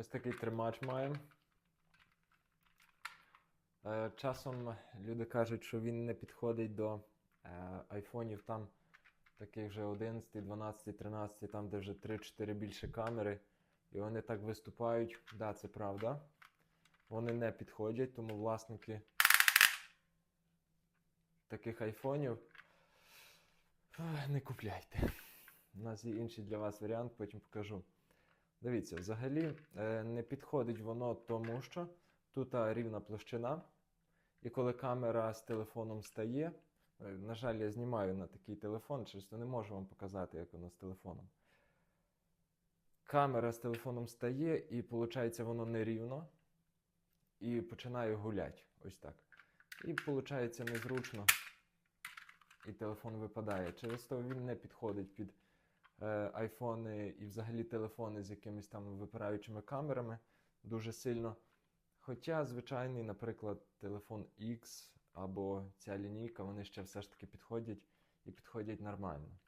Ось такий тримач маємо. Е, Часом люди кажуть, що він не підходить до е, айфонів там таких вже 11, 12, 13, там де вже 3-4 більше камери. І вони так виступають. Да, це правда. Вони не підходять, тому власники таких айфонів не купляйте. У нас є інший для вас варіант, потім покажу. Дивіться, взагалі е, не підходить воно тому, що тут рівна площина. І коли камера з телефоном стає, е, на жаль, я знімаю на такий телефон, через то не можу вам показати, як воно з телефоном. Камера з телефоном стає, і виходить, воно нерівно. І починає гуляти. Ось так. І виходить незручно. І телефон випадає. Через то він не підходить під айфони і взагалі телефони з якимись там випираючими камерами дуже сильно. Хоча звичайний, наприклад, телефон X або ця лінійка, вони ще все ж таки підходять і підходять нормально.